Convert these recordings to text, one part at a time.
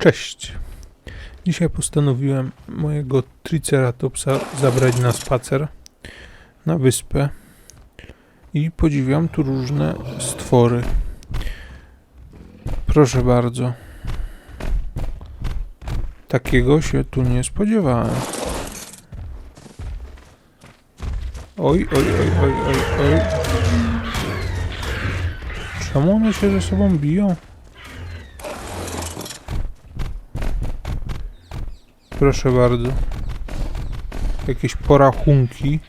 Cześć. Dzisiaj postanowiłem mojego Triceratopsa zabrać na spacer na wyspę i podziwiam tu różne stwory. Proszę bardzo. Takiego się tu nie spodziewałem. Oj, oj, oj, oj, oj, oj. Czemu one się ze sobą biją? Proszę bardzo. Jakieś porachunki.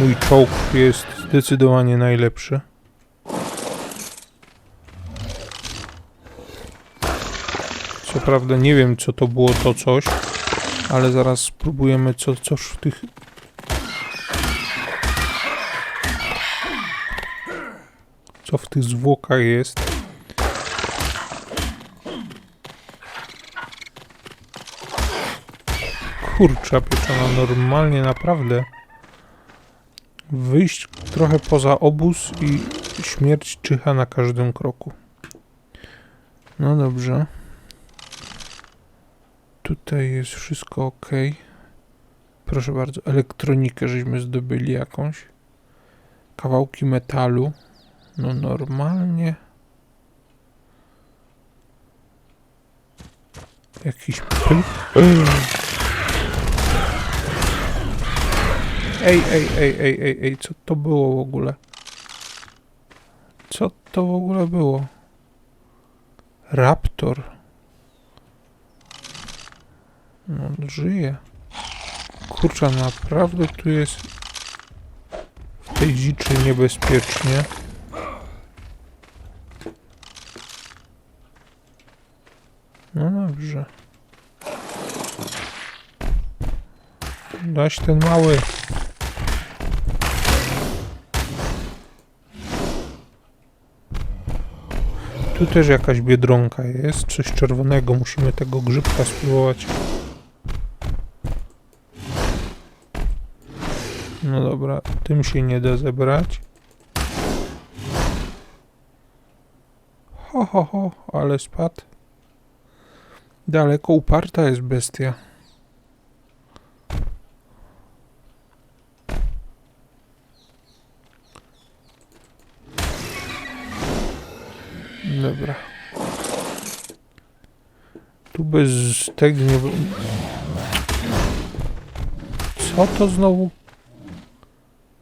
Mój czołg jest zdecydowanie najlepszy. Co prawda nie wiem co to było to coś, ale zaraz spróbujemy co coś w tych co w tych zwłokach jest. Kurcza pieczona normalnie naprawdę wyjść trochę poza obóz i śmierć czyha na każdym kroku. No dobrze. Tutaj jest wszystko ok. Proszę bardzo, elektronikę żeśmy zdobyli jakąś. Kawałki metalu. No normalnie. Jakiś pył. Ej, ej, ej, ej, ej, ej, co to było w ogóle? Co to w ogóle było? Raptor. No, on żyje. Kurczę, naprawdę tu jest w tej dziczy niebezpiecznie. No dobrze. Daś ten mały. Tu też jakaś biedronka jest, coś czerwonego. Musimy tego grzybka spróbować. No dobra, tym się nie da zebrać. Ho, ho, ho, ale spadł. Daleko uparta jest bestia. Dobra. Tu bez tego nie... Co to znowu?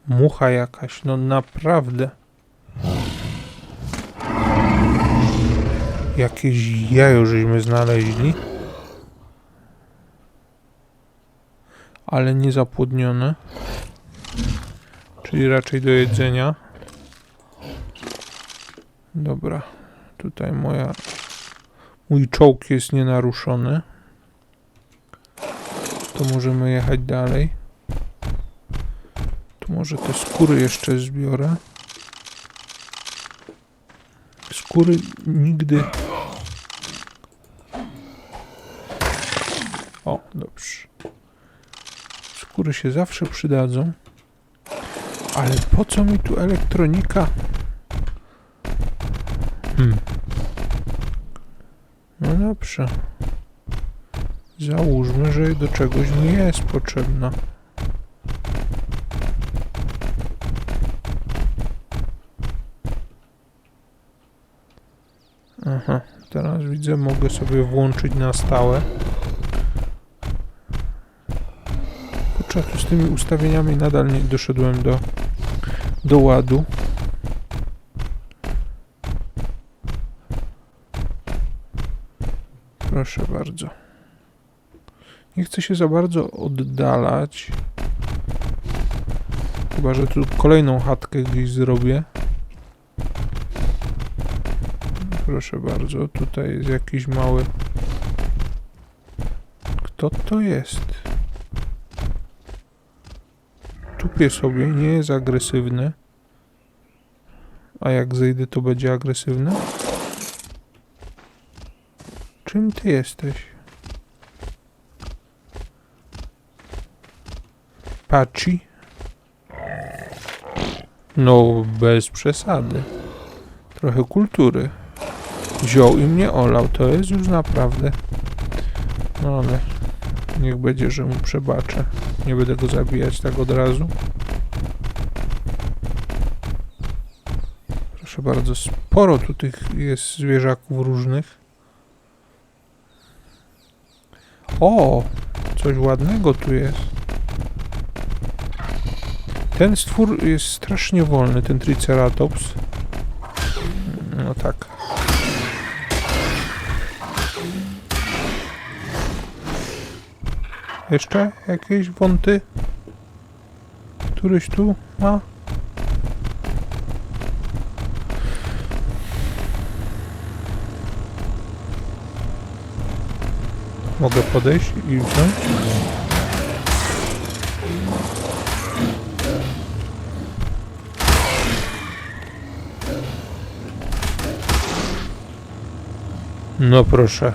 Mucha jakaś, no naprawdę. Jakieś jajo żeśmy znaleźli. Ale nie zapłodnione. Czyli raczej do jedzenia. Dobra. Tutaj moja... Mój czołg jest nienaruszony. To możemy jechać dalej. Tu może te skóry jeszcze zbiorę. Skóry nigdy... O, dobrze. Skóry się zawsze przydadzą. Ale po co mi tu elektronika? Hmm. No dobrze. Załóżmy, że do czegoś mi jest potrzebna. Aha, teraz widzę, mogę sobie włączyć na stałe. Kurczę, tu z tymi ustawieniami nadal nie doszedłem do, do ładu. Proszę bardzo. Nie chcę się za bardzo oddalać. Chyba, że tu kolejną chatkę gdzieś zrobię. proszę bardzo. Tutaj jest jakiś mały... Kto to jest? Tupie sobie, nie jest agresywny. A jak zejdę, to będzie agresywny? Czym ty jesteś? Paci? No, bez przesady. Trochę kultury. Wziął i mnie olał, to jest już naprawdę. No ale niech będzie, że mu przebaczę. Nie będę go zabijać tak od razu. Proszę bardzo, sporo tu tych jest zwierzaków różnych. O, coś ładnego tu jest. Ten stwór jest strasznie wolny, ten Triceratops. No tak. Jeszcze jakieś wąty? Któryś tu ma? Mogę podejść i wziąć? No proszę.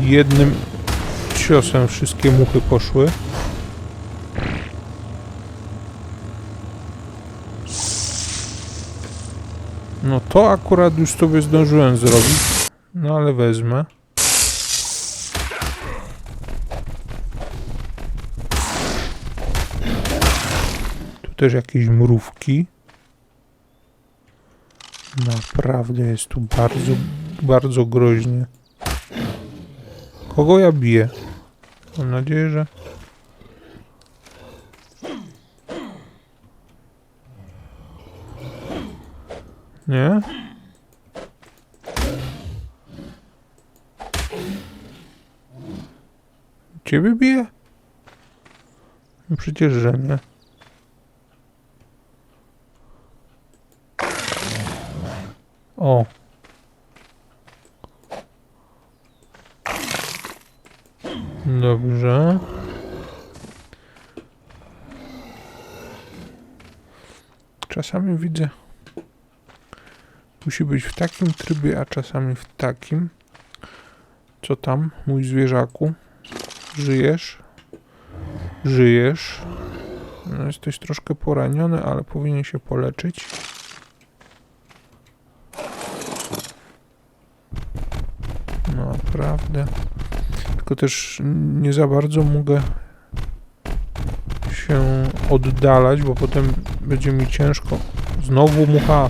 Jednym ciosem wszystkie muchy poszły. No to akurat już sobie zdążyłem zrobić. No ale wezmę. Tu też jakieś mrówki. Naprawdę jest tu bardzo, bardzo groźnie. Kogo ja biję? Mam nadzieję, że... Nie? Ciebie bije? No przecież, że nie. O. Dobrze. Czasami widzę. Musi być w takim trybie, a czasami w takim. Co tam, mój zwierzaku? Żyjesz? Żyjesz? No, jesteś troszkę poraniony, ale powinien się poleczyć. Naprawdę. Tylko też nie za bardzo mogę się oddalać, bo potem będzie mi ciężko. Znowu mucha.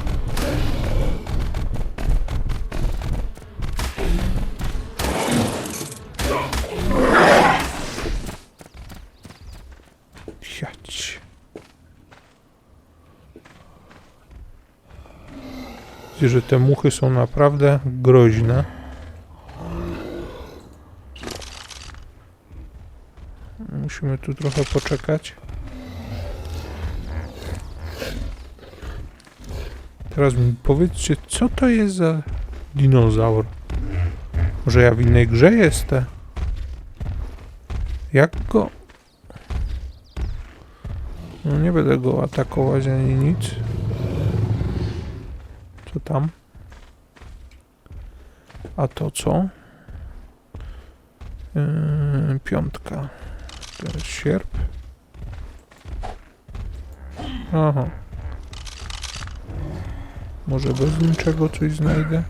Że te muchy są naprawdę groźne. Musimy tu trochę poczekać. Teraz mi powiedzcie, co to jest za dinozaur? Może ja w innej grze jestem? Jak go... No nie będę go atakować ani nic. Co tam? A to co? Yy, piątka. To jest sierp. Aha. Może bez niczego coś znajdę?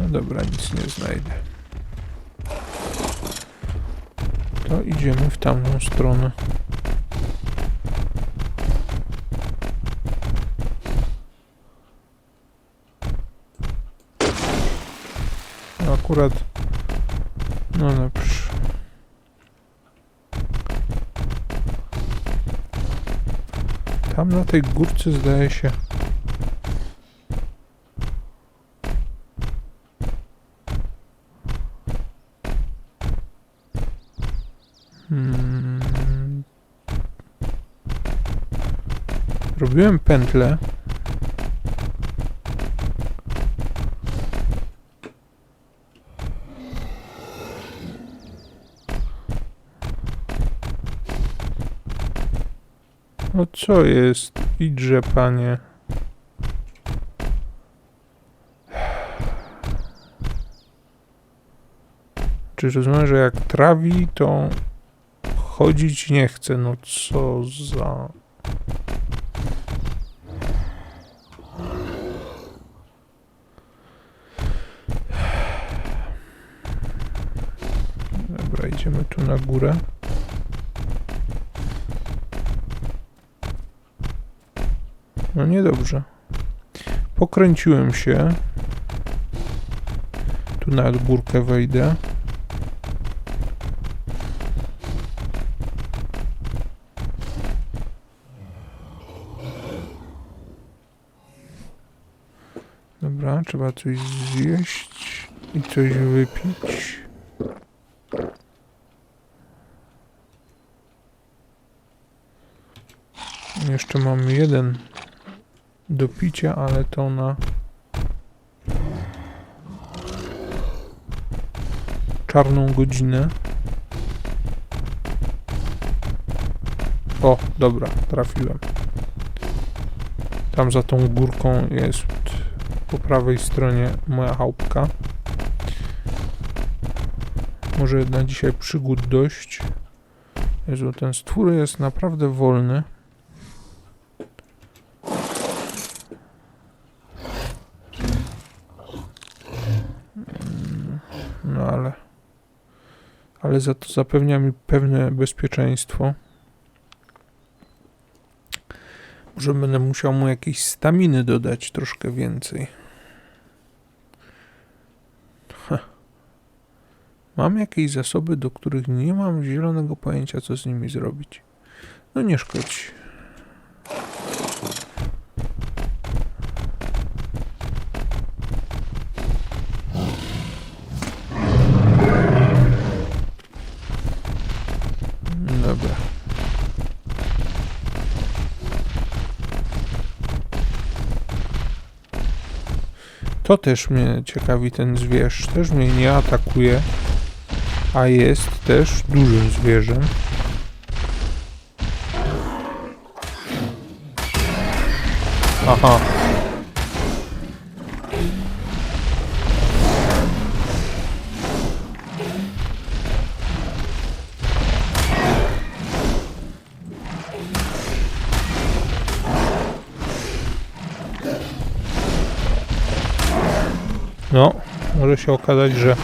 No dobra, nic nie znajdę. To idziemy w tamtą stronę. Akurat... No dobrze. Tam na tej górce zdaje się... Hmm. Robiłem pętlę. No co jest? Idźże, panie. Czy rozumiem, że jak trawi, to chodzić nie chce, no co za... Dobra, idziemy tu na górę. No niedobrze. Pokręciłem się. Tu na górkę wejdę. Dobra, trzeba coś zjeść i coś wypić. Jeszcze mamy jeden do picia, ale to na czarną godzinę. O, dobra, trafiłem. Tam za tą górką jest po prawej stronie moja chałupka. Może na dzisiaj przygód dość. Jezu, ten stwór jest naprawdę wolny. Mm, No ale... Ale za to zapewnia mi pewne bezpieczeństwo. Może będę musiał mu jakiejś staminy dodać troszkę więcej. Mam jakieś zasoby, do których nie mam zielonego pojęcia, co z nimi zrobić. No nie szkodzi. Dobra. To też mnie ciekawi ten zwierz. Też mnie nie atakuje, a jest też dużym zwierzem. Aha. Się okazać, że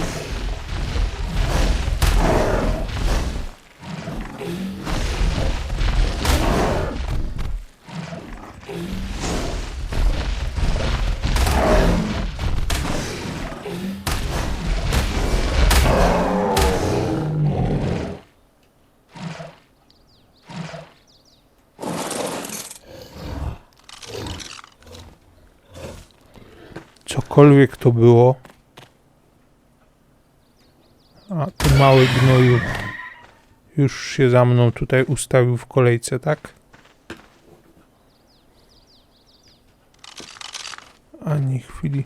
cokolwiek to było. A ten mały gnoju już się za mną tutaj ustawił w kolejce, tak? Ani chwili.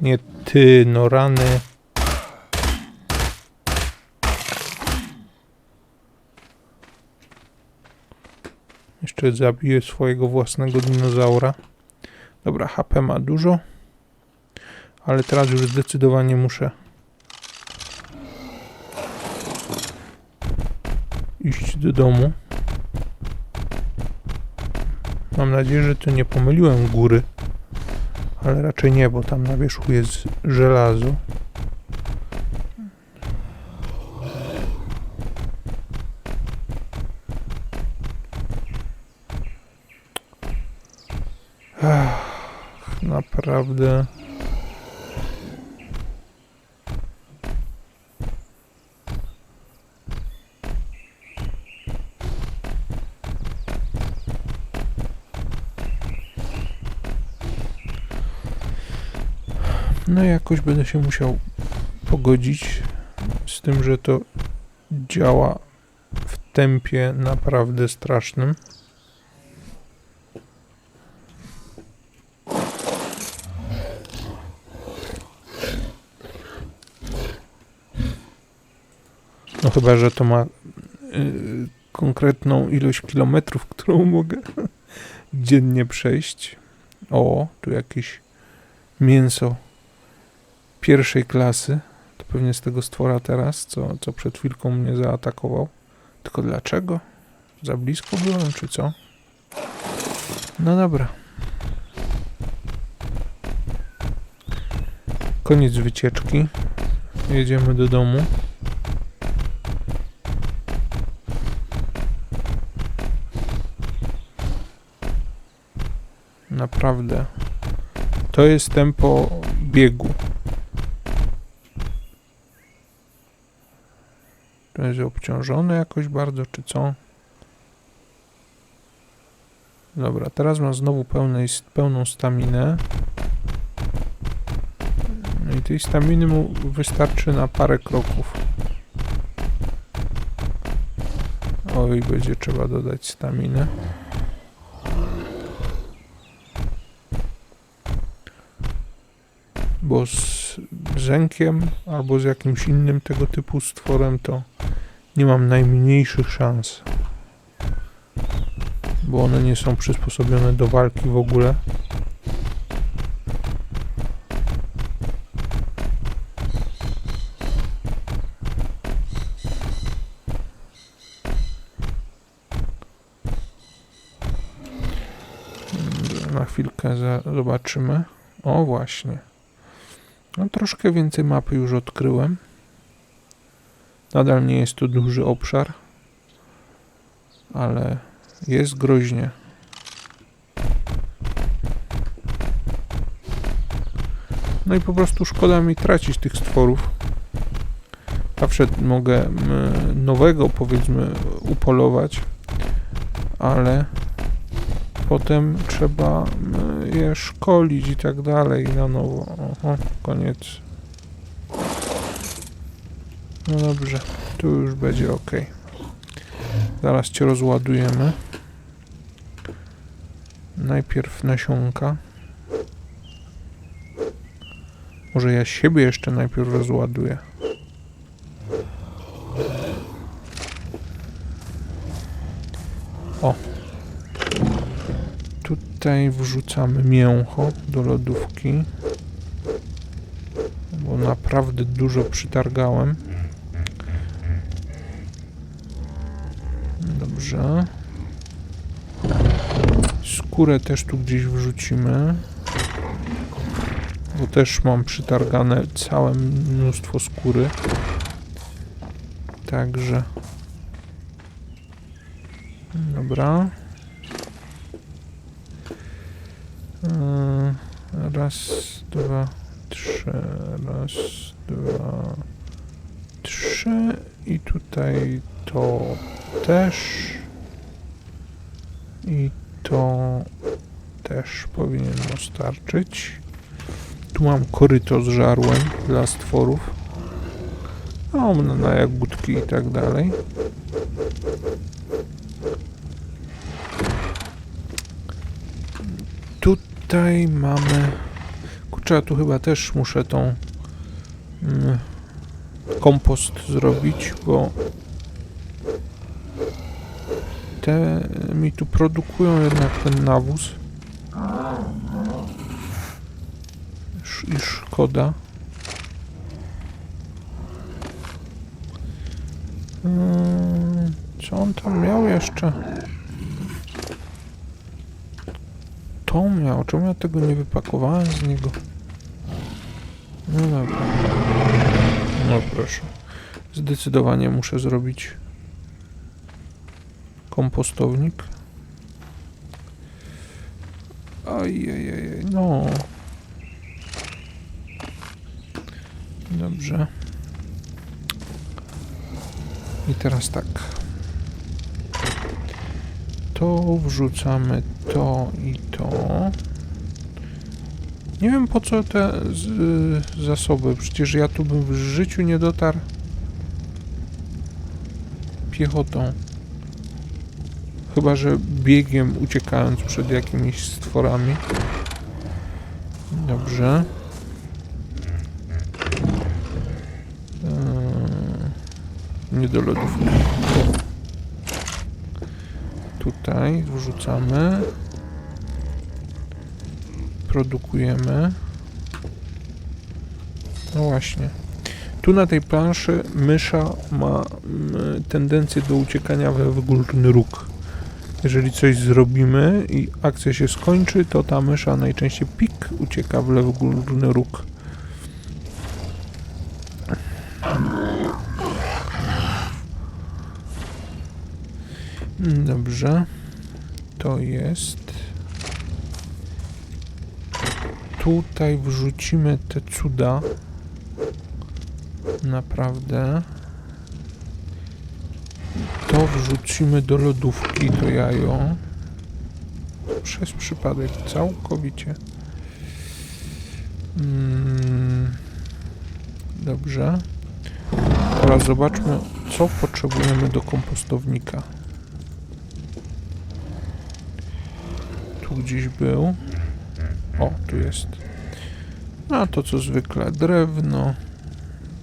Nie ty, no rany. Jeszcze zabiję swojego własnego dinozaura. Dobra, HP ma dużo. Ale teraz już zdecydowanie muszę iść do domu. Mam nadzieję, że to nie pomyliłem góry. Ale raczej nie, bo tam na wierzchu jest żelazo. Ach, naprawdę. No jakoś będę się musiał pogodzić z tym, że to działa w tempie naprawdę strasznym. No chyba, że to ma y, konkretną ilość kilometrów, którą mogę dziennie przejść. O, tu jakieś mięso pierwszej klasy. To pewnie z tego stwora teraz, co, co przed chwilką mnie zaatakował. Tylko dlaczego? Za blisko byłem, czy co? No dobra. Koniec wycieczki. Jedziemy do domu. Naprawdę. To jest tempo biegu. To jest obciążone jakoś bardzo, czy co? Dobra, teraz mam znowu pełnej, pełną staminę. No i tej staminy mu wystarczy na parę kroków. Oj, będzie trzeba dodać staminę. Bo z zenkiem albo z jakimś innym tego typu stworem to nie mam najmniejszych szans. Bo one nie są przysposobione do walki w ogóle. Na chwilkę zobaczymy. O, właśnie. No, troszkę więcej mapy już odkryłem. Nadal nie jest to duży obszar, ale jest groźnie. No i po prostu szkoda mi tracić tych stworów. Zawsze mogę mm, nowego, powiedzmy, upolować, ale potem trzeba mm, je szkolić i tak dalej na nowo. Oho, koniec. No dobrze, tu już będzie ok. Zaraz cię rozładujemy. Najpierw nasionka. Może ja siebie jeszcze najpierw rozładuję. O. Tutaj wrzucamy mięcho do lodówki. Bo naprawdę dużo przytargałem. Dobrze. Skórę też tu gdzieś wrzucimy. Bo też mam przytargane całe mnóstwo skóry. Także. Dobra. Yy, Raz, dwa, trzy. Raz, dwa, trzy. I tutaj to też. I to też powinno starczyć. Tu mam koryto z żarłem dla stworów. No, na, na jagódki i tak dalej. Tutaj mamy... Kurczę, tu chyba też muszę tą... Mm, kompost zrobić, bo te mi tu produkują jednak ten nawóz. I szkoda. Mm, Co on tam miał jeszcze? To miał. Czemu ja tego nie wypakowałem z niego? No dobra. No proszę. Zdecydowanie muszę zrobić kompostownik. Ojej, no. Dobrze. I teraz tak. To wrzucamy to i to. Nie wiem po co te z, zasoby. Przecież ja tu bym w życiu nie dotarł piechotą. Chyba, że biegiem uciekając przed jakimiś stworami. Dobrze. Eee, nie do lodówki. Tutaj wrzucamy. Produkujemy. No właśnie. Tu na tej planszy mysza ma mm, tendencję do uciekania we w górny róg. Jeżeli coś zrobimy i akcja się skończy, to ta mysza najczęściej pik ucieka w lewy górny róg. Dobrze. To jest. Tutaj wrzucimy te cuda. Naprawdę. To wrzucimy do lodówki, to jajo. Przez przypadek, całkowicie. Mm, dobrze. Teraz zobaczmy, co potrzebujemy do kompostownika. Gdzieś był. O, tu jest. A to co zwykle drewno.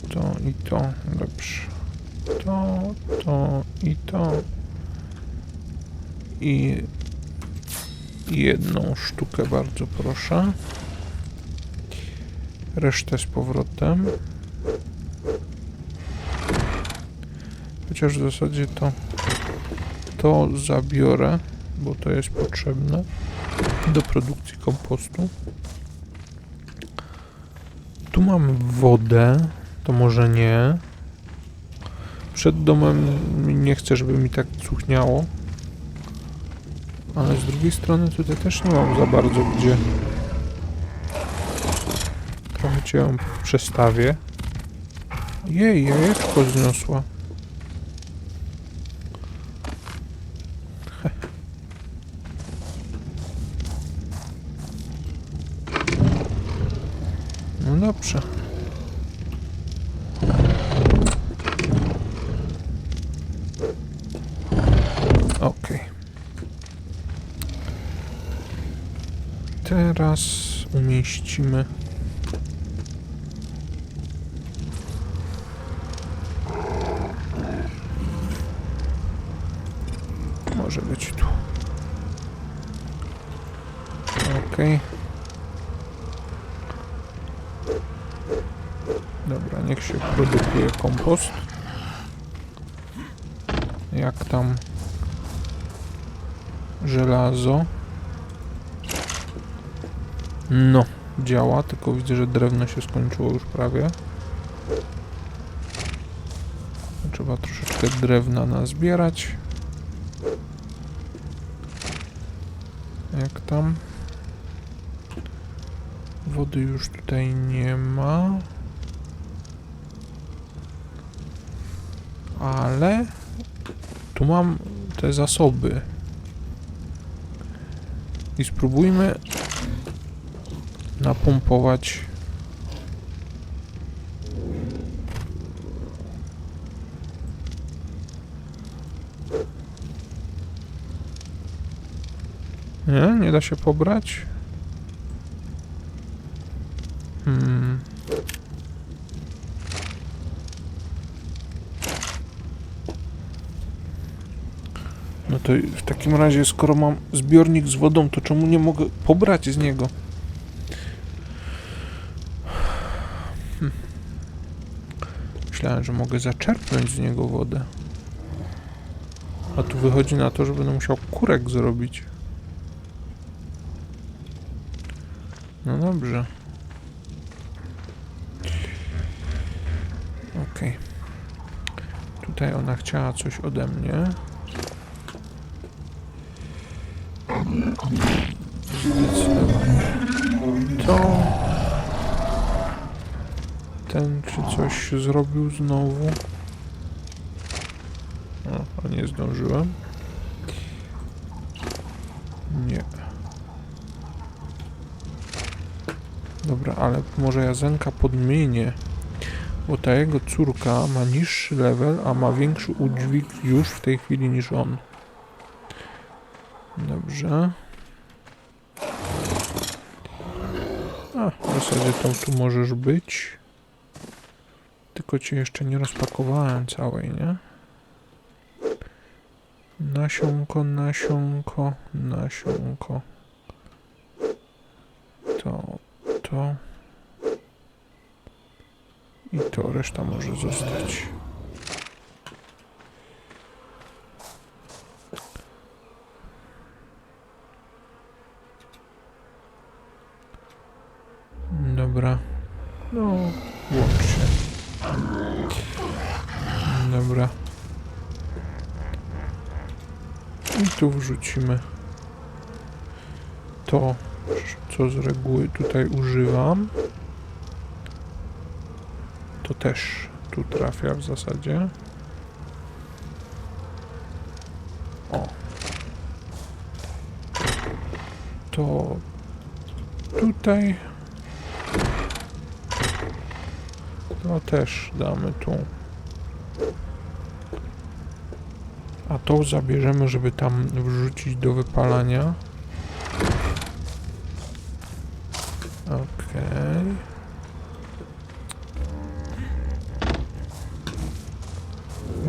To i to. Dobrze. To, to i to. I jedną sztukę bardzo proszę. Resztę z powrotem. Chociaż w zasadzie to to zabiorę, bo to jest potrzebne do produkcji kompostu. Tu mamy wodę, to może nie. Przed domem nie chcę, żeby mi tak cuchniało. Ale z drugiej strony tutaj też nie mam za bardzo gdzie. Trochę cię ją przestawię. Jej, jajeczko zniosła. No dobrze. Okej. Teraz umieścimy Może być tu. Okej. Dobra, niech się produkuje kompost. Jak tam żelazo? No, działa, tylko widzę, że drewno się skończyło już prawie. Trzeba troszeczkę drewna nazbierać. Jak tam? Wody już tutaj nie ma. Ale tu mam te zasoby. I spróbujmy napompować Nie? Nie da się pobrać? Hmm. No to w takim razie, skoro mam zbiornik z wodą, to czemu nie mogę pobrać z niego? Hmm. Myślałem, że mogę zaczerpnąć z niego wodę. A tu wychodzi na to, że będę musiał kurek zrobić. No dobrze. Okej. Tutaj ona chciała coś ode mnie. Zdecydowanie. To... Ten czy coś zrobił znowu? O, a nie zdążyłem. Nie. Dobra, ale może ja Zenka podmienię. Bo ta jego córka ma niższy level, a ma większy udźwig już w tej chwili niż on. Dobrze. A, w zasadzie to tu możesz być. Tylko cię jeszcze nie rozpakowałem całej, nie? Nasionko, nasionko, nasionko. To, to. I to reszta może zostać. Dobra. No, łącz się. Dobra. I tu wrzucimy to, co z reguły tutaj używam. To też tu trafia w zasadzie. O. To tutaj. To też damy tu. A to zabierzemy, żeby tam wrzucić do wypalania. Okej.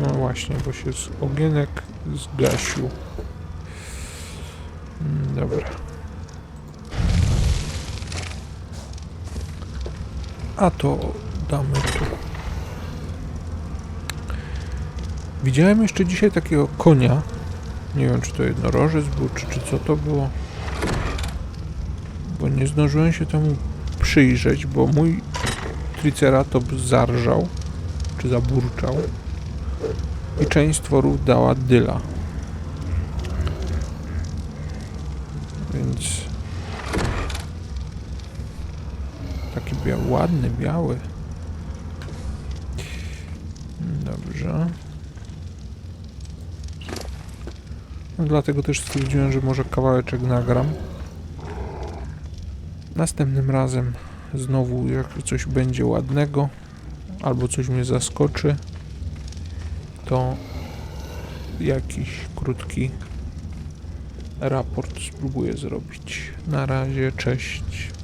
No właśnie, bo się z ogienek zgasił. Mm, Dobra. A to damy tu. Widziałem jeszcze dzisiaj takiego konia. Nie wiem, czy to jednorożec był, czy, czy co to było. Bo nie zdążyłem się temu przyjrzeć, bo mój triceratops zarżał, czy zaburczał. I część stworów dała dyla. Więc... Taki bia ładny, biały. Dobrze. No, dlatego też stwierdziłem, że może kawałeczek nagram. Następnym razem znowu jak coś będzie ładnego albo coś mnie zaskoczy, to jakiś krótki raport spróbuję zrobić. Na razie, cześć.